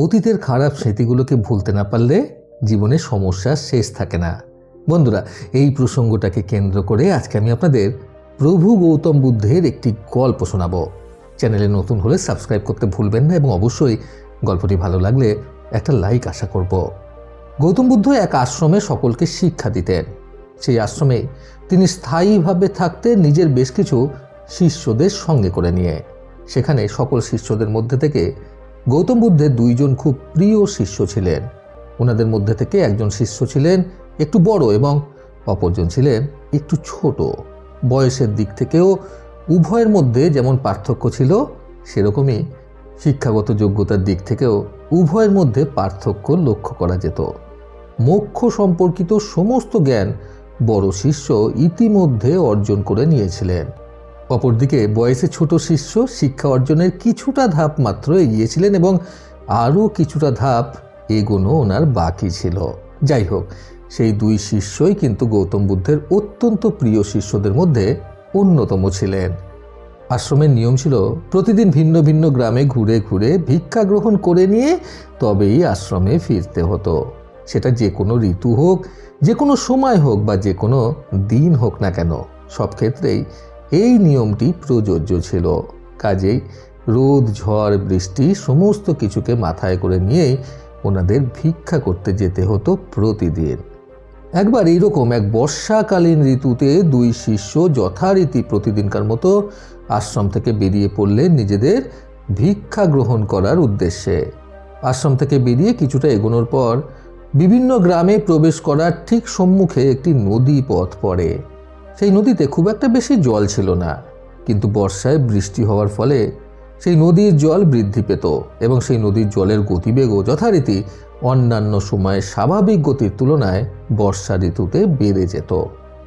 অতীতের খারাপ স্মৃতিগুলোকে ভুলতে না পারলে জীবনে সমস্যা শেষ থাকে না। বন্ধুরা, এই প্রসঙ্গটাকে কেন্দ্র করে আজকে আমি আপনাদের প্রভু গৌতম বুদ্ধের একটি গল্প শোনাবো। চ্যানেলে নতুন হলে সাবস্ক্রাইব করতে ভুলবেন না এবং অবশ্যই গল্পটি ভালো লাগলে একটা লাইক আশা করব। গৌতম বুদ্ধ এক আশ্রমে সকলকে শিক্ষা দিতেন। সেই আশ্রমে তিনি স্থায়ীভাবে থাকতে নিজের বেশ কিছু শিষ্যদের সঙ্গে করে নিয়ে। সেখানে সকল শিষ্যদের মধ্যে থেকে গৌতম বুদ্ধের দুইজন খুব প্রিয় শিষ্য ছিলেন। ওনাদের মধ্যে থেকে একজন শিষ্য ছিলেন একটু বড় এবং অপরজন ছিলেন একটু ছোট। বয়সের দিক থেকেও উভয়ের মধ্যে যেমন পার্থক্য ছিল, সেরকমই শিক্ষাগত যোগ্যতার দিক থেকেও উভয়ের মধ্যে পার্থক্য লক্ষ্য করা যেত। মোক্ষ সম্পর্কিত সমস্ত জ্ঞান বড় শিষ্য ইতিমধ্যে অর্জন করে নিয়েছিলেন। অপরদিকে বয়সে ছোট শিষ্য শিক্ষা অর্জনের কিছুটা ধাপ মাত্র এগিয়েছিলেন এবং আরও কিছুটা ধাপ এগোনো ওনার বাকি ছিল। যাই হোক, সেই দুই শিষ্যই কিন্তু গৌতম বুদ্ধের অত্যন্ত প্রিয় শিষ্যদের মধ্যে অন্যতম ছিলেন। আশ্রমের নিয়ম ছিল, প্রতিদিন ভিন্ন ভিন্ন গ্রামে ঘুরে ঘুরে ভিক্ষা গ্রহণ করে নিয়ে তবেই আশ্রমে ফিরতে হতো। সেটা যে কোনো ঋতু হোক, যে কোনো সময় হোক বা যে কোনো দিন হোক না কেন, সব ক্ষেত্রেই এই নিয়মটি প্রযোজ্য ছিল। কাজেই রোদ, ঝড়, বৃষ্টি সমস্ত কিছুকে মাথায় করে নিয়েই ওনাদের ভিক্ষা করতে যেতে হতো প্রতিদিন। একবার এইরকম এক বর্ষাকালীন ঋতুতে দুই শিষ্য যথারীতি প্রতিদিনকার মতো আশ্রম থেকে বেরিয়ে পড়লেন নিজেদের ভিক্ষা গ্রহণ করার উদ্দেশ্যে। আশ্রম থেকে বেরিয়ে কিছুটা এগোনোর পর বিভিন্ন গ্রামে প্রবেশ করার ঠিক সম্মুখে একটি নদী পথ পড়ে। সেই নদীতে খুব একটা বেশি জল ছিল না। কিন্তু বর্ষায় বৃষ্টি হওয়ার ফলে সেই নদীর জল বৃদ্ধি পেত এবং সেই নদীর জলের গতিবেগও যথারীতি অন্যান্য সময়ে স্বাভাবিক গতির তুলনায় বর্ষা ঋতুতে বেড়ে যেত।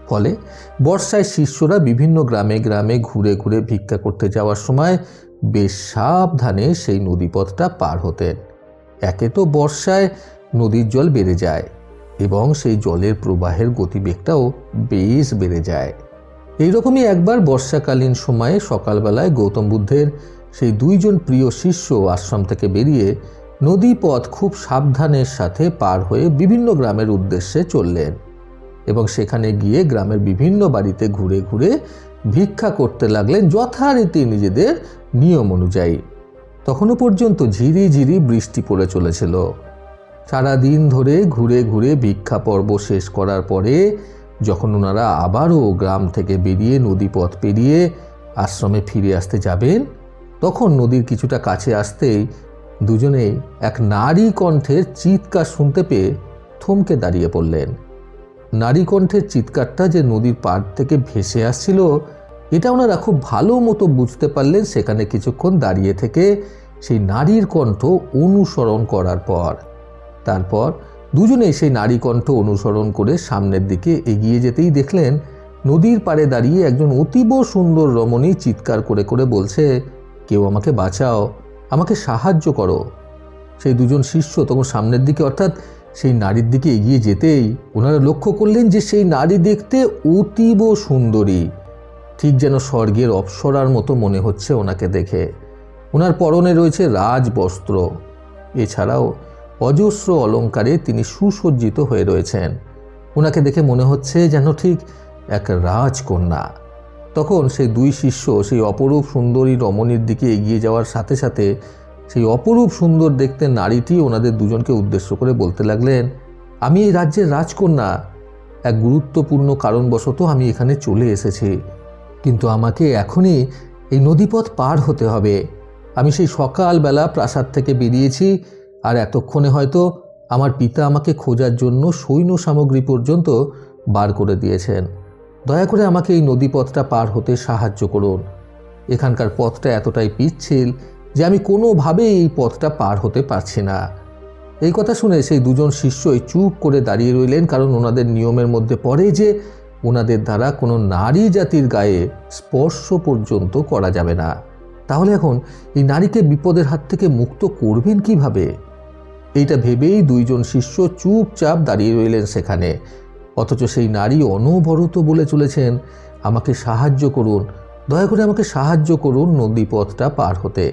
ফলে বর্ষায় শিষ্যরা বিভিন্ন গ্রামে গ্রামে ঘুরে ঘুরে ভিক্ষা করতে যাওয়ার সময় বেশ সাবধানে সেই নদীপথটা পার হতেন। একে তো বর্ষায় নদীর জল বেড়ে যায় এবং সেই জলের প্রবাহের গতিবেগটাও বেশ বেড়ে যায়। এইরকমই একবার বর্ষাকালীন সময়ে সকালবেলায় গৌতম বুদ্ধের সেই দুইজন প্রিয় শিষ্য আশ্রম থেকে বেরিয়ে নদী পথ খুব সাবধানের সাথে পার হয়ে বিভিন্ন গ্রামের উদ্দেশ্যে চললেন এবং সেখানে গিয়ে গ্রামের বিভিন্ন বাড়িতে ঘুরে ঘুরে ভিক্ষা করতে লাগলেন যথারীতি নিজেদের নিয়ম অনুযায়ী। তখনও পর্যন্ত ঝিরি ঝিরি বৃষ্টি পড়ে চলেছিল। সারাদিন ধরে ঘুরে ঘুরে ভিক্ষা পর্ব শেষ করার পরে যখন ওনারা আবারও গ্রাম থেকে বেরিয়ে নদীপথ পেরিয়ে আশ্রমে ফিরে আসতে যাবেন, তখন নদীর কিছুটা কাছে আসতেই দুজনেই এক নারী কণ্ঠের চিৎকার শুনতে পেয়ে থমকে দাঁড়িয়ে পড়লেন। নারী কণ্ঠের চিৎকারটা যে নদীর পাড় থেকে ভেসে আসছিল, এটা ওনারা খুব ভালো মতো বুঝতে পারলেন সেখানে কিছুক্ষণ দাঁড়িয়ে থেকে সেই নারীর কণ্ঠ অনুসরণ করার পর। তারপর দুজনেই সেই নারী কণ্ঠ অনুসরণ করে সামনের দিকে এগিয়ে যেতেই দেখলেন নদীর পাড়ে দাঁড়িয়ে একজন অতীব সুন্দর রমণী চিৎকার করে করে বলছে, কেউ আমাকে বাঁচাও, আমাকে সাহায্য করো। সেই দুজন শিষ্য তখন সামনের দিকে অর্থাৎ সেই নারীর দিকে এগিয়ে যেতেই ওনারা লক্ষ্য করলেন যে সেই নারী দেখতে অতীব সুন্দরী। ঠিক যেন স্বর্গের অপ্সরার মতো মনে হচ্ছে ওনাকে দেখে। ওনার পরনে রয়েছে রাজবস্ত্র। এছাড়াও অজস্র অলঙ্কারে তিনি সুসজ্জিত হয়ে রয়েছেন। ওনাকে দেখে মনে হচ্ছে যেন ঠিক এক রাজকন্যা। তখন সেই দুই শিষ্য সেই অপরূপ সুন্দরী রমণীর দিকে এগিয়ে যাওয়ার সাথে সাথে সেই অপরূপ সুন্দর দেখতে নারীটি ওনাদের দুজনকে উদ্দেশ্য করে বলতে লাগলেন, আমি এই রাজ্যের রাজকন্যা। এক গুরুত্বপূর্ণ কারণবশত আমি এখানে চলে এসেছি। কিন্তু আমাকে এখনই এই নদীপথ পার হতে হবে। আমি সেই সকালবেলা প্রাসাদ থেকে বেরিয়েছি আর এতক্ষণে হয়তো আমার পিতা আমাকে খোঁজার জন্য সৈন্য সামগ্রী পর্যন্ত বার করে দিয়েছেন। দয়া করে আমাকে এই নদীপথটা পার হতে সাহায্য করুন। এখানকার পথটা এতটাই পিচ্ছিল যে আমি কোনোভাবেই এই পথটা পার হতে পারছি না। এই কথা শুনে সেই দুজন শিষ্যই চুপ করে দাঁড়িয়ে রইলেন কারণ ওনাদের নিয়মের মধ্যে পড়ে যে ওনাদের দ্বারা কোনো নারী জাতির গায়ে স্পর্শ পর্যন্ত করা যাবে না। তাহলে এখন এই নারীকে বিপদের হাত থেকে মুক্ত করবেন কীভাবে? এইটা ভেবেই দুইজন শিষ্য চুপচাপ দাঁড়িয়ে রইলেন সেখানে। অথচ সেই নারী অনবরত বলে চলেছেন, আমাকে সাহায্য করুন, দয়া করে আমাকে সাহায্য করুন নদীপথটা পার হতে।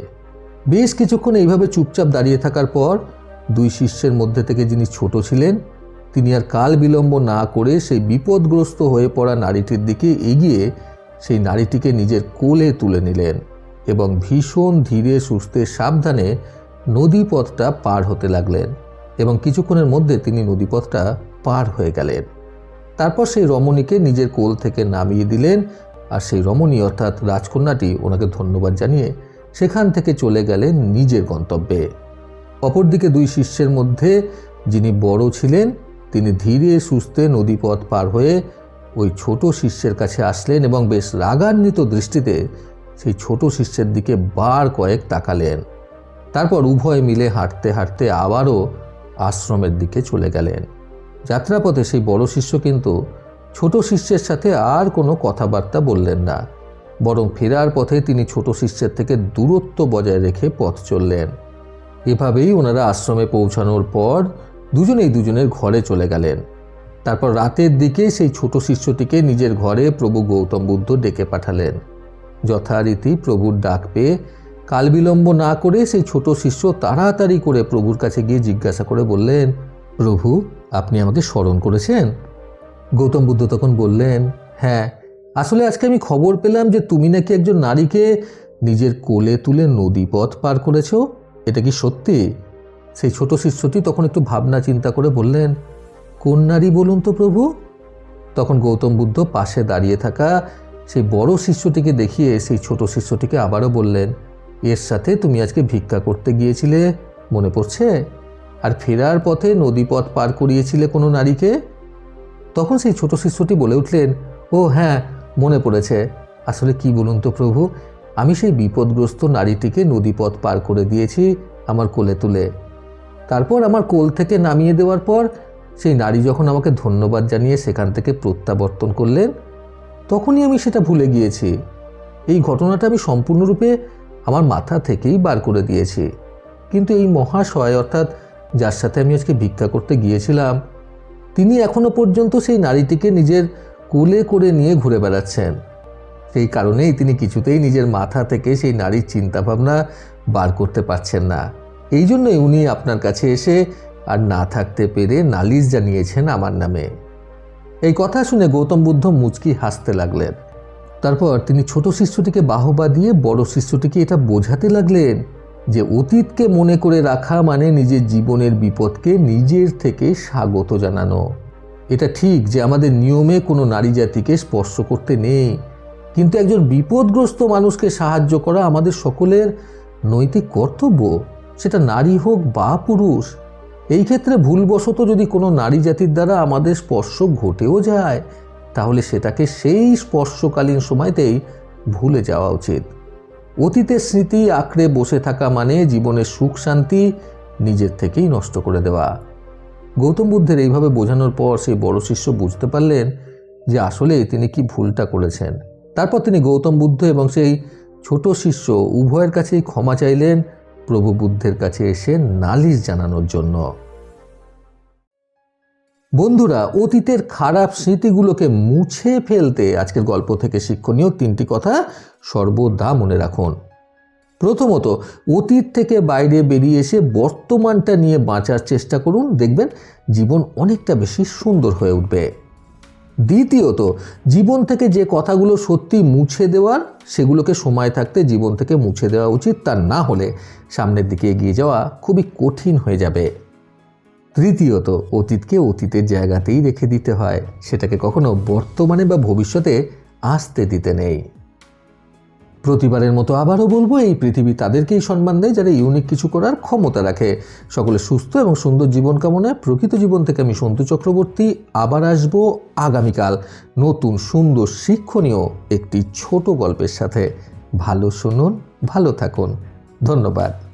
বেশ কিছুক্ষণ এইভাবে চুপচাপ দাঁড়িয়ে থাকার পর দুই শিষ্যের মধ্যে থেকে যিনি ছোট ছিলেন, তিনি আর কাল বিলম্ব না করে সেই বিপদগ্রস্ত হয়ে পড়া নারীটির দিকে এগিয়ে সেই নারীটিকে নিজের কোলে তুলে নিলেন এবং ভীষণ ধীরে সুস্থে সাবধানে নদীপথটা পার হতে লাগলেন এবং কিছুক্ষণের মধ্যে তিনি নদীপথটা পার হয়ে গেলেন। তারপর সেই রমণীকে নিজের কোল থেকে নামিয়ে দিলেন আর সেই রমণী অর্থাৎ রাজকন্যাটি ওনাকে ধন্যবাদ জানিয়ে সেখান থেকে চলে গেলেন নিজের গন্তব্যে। অপরদিকে দুই শিষ্যের মধ্যে যিনি বড় ছিলেন, তিনি ধীরে সুস্থে নদীপথ পার হয়ে ওই ছোট শিষ্যের কাছে আসলেন এবং বেশ রাগান্বিত দৃষ্টিতে সেই ছোট শিষ্যের দিকে বার কয়েক তাকালেন। তারপর উভয় মিলে হাঁটতে হাঁটতে আবারও আশ্রমের দিকে চলে গেলেন। যাত্রাপথে সেই বড় শিষ্য কিন্তু ছোট শিষ্যের সাথে আর কোনো কথাবার্তা বললেন না, বরং ফেরার পথে তিনি ছোট শিষ্যের থেকে দূরত্ব বজায় রেখে পথ চললেন। এভাবেই ওনারা আশ্রমে পৌঁছানোর পর দুজনেই দুজনের ঘরে চলে গেলেন। তারপর রাতের দিকে সেই ছোট শিষ্যটিকে নিজের ঘরে প্রভু গৌতম বুদ্ধ ডেকে পাঠালেন। যথারীতি প্রভুর ডাক পেয়ে কালবিলম্ব না করে সেই ছোট শিষ্য তাড়াতাড়ি করে প্রভুর কাছে গিয়ে জিজ্ঞাসা করে বললেন, প্রভু, আপনি আমাকে স্মরণ করেছেন? গৌতম বুদ্ধ তখন বললেন হ্যাঁ আসলে আজকে আমি খবর পেলাম যে তুমি নাকি একজন নারীকে নিজের কোলে তুলে নদীপথ পার করেছ। এটা কি সত্যি? সেই ছোট শিষ্যটি তখন একটু ভাবনা চিন্তা করে বললেন, কোন নারী বলুন তো প্রভু? তখন গৌতম বুদ্ধ পাশে দাঁড়িয়ে থাকা সেই বড় শিষ্যটিকে দেখিয়ে সেই ছোট শিষ্যটিকে আবারও বললেন এর সাথে তুমি আজকে ভিক্ষা করতে গিয়েছিলে, মনে পড়ছে? আর ফেরার পথে নদীপথ পার করিয়েছিলে কোনো নারীকে? তখন সেই ছোট শিষ্যটি বলে উঠলেন, ও হ্যাঁ মনে পড়েছে। আসলে কি বলুন তো প্রভু, আমি সেই বিপদগ্রস্ত নারীটিকে নদীপথ পার করে দিয়েছি আমার কোলে তুলে। তারপর আমার কোল থেকে নামিয়ে দেওয়ার পর সেই নারী যখন আমাকে ধন্যবাদ জানিয়ে সেখান থেকে প্রত্যাবর্তন করলেন, তখনই আমি সেটা ভুলে গিয়েছি। এই ঘটনাটা আমি সম্পূর্ণরূপে আমার মাথা থেকেই বার করে দিয়েছি। কিন্তু এই মহাশয়, অর্থাৎ যার সাথে আমি আজকে ভিক্ষা করতে গিয়েছিলাম, তিনি এখনও পর্যন্ত সেই নারীটিকে নিজের কোলে করে নিয়ে ঘুরে বেড়াচ্ছেন। সেই কারণেই তিনি কিছুতেই নিজের মাথা থেকে সেই নারীর চিন্তাভাবনা বার করতে পারছেন না। এই জন্যই উনি আপনার কাছে এসে আর না থাকতে পেরে নালিশ জানিয়েছেন আমার নামে। এই কথা শুনে গৌতম বুদ্ধ মুচকি হাসতে লাগলেন। তারপর তিনি ছোট শিষ্যটিকে বাহবা দিয়ে বড় শিষ্যটিকে এটা বোঝাতে লাগলেন যে অতীতকে মনে করে রাখা মানে নিজের জীবনের বিপদকে নিজের থেকে স্বাগত জানানো। এটা ঠিক যে আমাদের নিয়মে কোনো নারী জাতিকে স্পর্শ করতে নেই, কিন্তু একজন বিপদগ্রস্ত মানুষকে সাহায্য করা আমাদের সকলের নৈতিক কর্তব্য। সেটা নারী হোক বা পুরুষ, এই ক্ষেত্রে ভুলবশত যদি কোনো নারী জাতির দ্বারা আমাদের স্পর্শ ঘটেও যায় তাহলে সেটাকে সেই স্পর্শকালীন সময়তেই ভুলে যাওয়া উচিত। অতীতের স্মৃতি আঁকড়ে বসে থাকা মানে জীবনের সুখ শান্তি নিজের থেকেই নষ্ট করে দেওয়া। গৌতম বুদ্ধের এইভাবে বোঝানোর পর সেই বড় শিষ্য বুঝতে পারলেন যে আসলে তিনি কি ভুলটা করেছেন। তারপর তিনি গৌতম বুদ্ধ এবং সেই ছোট শিষ্য উভয়ের কাছেই ক্ষমা চাইলেন, প্রভু বুদ্ধের কাছে এসে নালিশ জানানোর জন্য। বন্ধুরা, অতীতের খারাপ স্মৃতিগুলোকে মুছে ফেলতে আজকের গল্প থেকে শিক্ষণীয় তিনটি কথা সর্বদা মনে রাখুন। প্রথমত, অতীত থেকে বাইরে বেরিয়ে এসে বর্তমানটা নিয়ে বাঁচার চেষ্টা করুন। দেখবেন, জীবন অনেকটা বেশি সুন্দর হয়ে উঠবে। দ্বিতীয়ত, জীবন থেকে যে কথাগুলো সত্যি মুছে দেওয়ার, সেগুলোকে সময় থাকতে জীবন থেকে মুছে দেওয়া উচিত তা না হলে সামনের দিকে এগিয়ে যাওয়া খুবই কঠিন হয়ে যাবে। তৃতীয়ত অতীতকে অতীতের জায়গাতেই রেখে দিতে হয়। সেটাকে কখনো বর্তমানে বা ভবিষ্যতে আসতে দিতে নেই। প্রতিবারের মতো আবারও বলব, এই পৃথিবী তাদেরকেই সম্মান দেয় যারা ইউনিক কিছু করার ক্ষমতা রাখে। সকলে সুস্থ এবং সুন্দর জীবন কামনায় প্রকৃত জীবন থেকে আমি সন্তু চক্রবর্তী আবার আসব আগামীকাল নতুন সুন্দর শিক্ষণীয় একটি ছোট গল্পের সাথে। ভালো শুনুন, ভালো থাকুন। ধন্যবাদ।